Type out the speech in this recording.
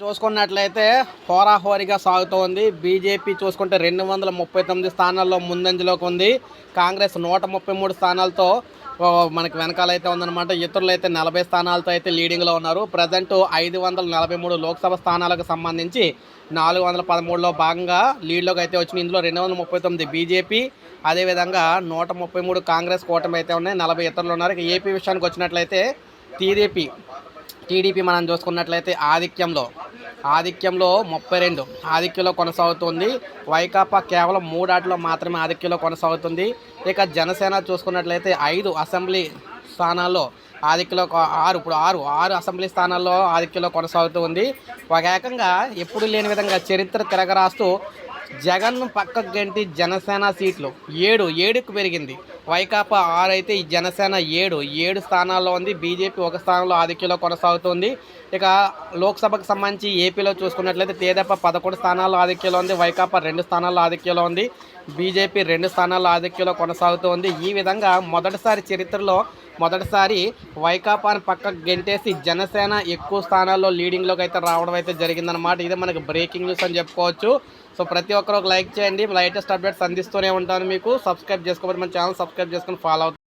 చూసుకున్నట్లయితే హోరాహోరీగా సాగుతోంది. బీజేపీ చూసుకుంటే రెండు వందల ముప్పై తొమ్మిది స్థానాల్లో ముందంజలోకి ఉంది. కాంగ్రెస్ నూట ముప్పై మూడు స్థానాలతో మనకి వెనకాలైతే ఉందన్నమాట. ఇతరులు అయితే నలభై స్థానాలతో అయితే లీడింగ్లో ఉన్నారు. ప్రజెంట్ ఐదు వందల నలభై మూడు లోక్సభ స్థానాలకు సంబంధించి నాలుగు వందల పదమూడులో భాగంగా లీడ్లోకి అయితే వచ్చింది. ఇందులో రెండు వందల ముప్పై తొమ్మిది బీజేపీ అదేవిధంగా నూట ముప్పై మూడు కాంగ్రెస్ కూటమి అయితే ఉన్నాయి. నలభై ఇతరులు ఉన్నారు. ఇక ఏపీ విషయానికి వచ్చినట్లయితే టీడీపీ టీడీపీ మనం చూసుకున్నట్లయితే ఆధిక్యంలో ఆధిక్యంలో ముప్పై రెండు. ఆధిక్యంలో కొనసాగుతుంది. వైకాపా కేవలం మూడాటిలో మాత్రమే ఆధిక్యంలో కొనసాగుతుంది. ఇక జనసేన చూసుకున్నట్లయితే ఐదు అసెంబ్లీ స్థానాల్లో ఆధిక్యంలో ఆరు. ఇప్పుడు ఆరు ఆరు అసెంబ్లీ స్థానాల్లో ఆధిక్యంలో కొనసాగుతూ ఉంది ఒక ఏకంగా ఎప్పుడు లేని విధంగా చరిత్ర తిరగరాస్తూ జగన్ పక్కకు గంటి జనసేన సీట్లు? ఏడు ఏడుకు పెరిగింది. వైకాపా ఆరు అయితే ఈ జనసేన ఏడు ఏడు స్థానాల్లో ఉంది. బీజేపీ ఒక స్థానంలో ఆధిక్యంలో కొనసాగుతుంది. ఇక లోక్సభకు సంబంధించి ఏపీలో చూసుకున్నట్లయితే తేదప్ప పదకొండు స్థానాల్లో ఆధిక్యంలో ఉంది. వైకాపా రెండు స్థానాల్లో ఆధిక్యంలో ఉంది. బీజేపీ రెండు స్థానాల్లో ఆధిక్యంలో కొనసాగుతోంది. ఈ విధంగా మొదటిసారి చరిత్రలో మొదటిసారి వైకాపాను పక్కకు గెంటేసి జనసేన ఎక్కువ స్థానాల్లో లీడింగ్లోకి అయితే రావడం అయితే జరిగిందనమాట ఇది మనకి బ్రేకింగ్ న్యూస్ అని చెప్పుకోవచ్చు. సో ప్రతి ఒక్కరు ఒక లైక్ చేయండి. లేటెస్ట్ అప్డేట్స్ అందిస్తూనే ఉంటాను మీకు. సబ్స్క్రైబ్ చేసుకోవాలి మన ఛానల్ సబ్స్క్రైబ్ చేసుకొని ఫాలో అవుతుంది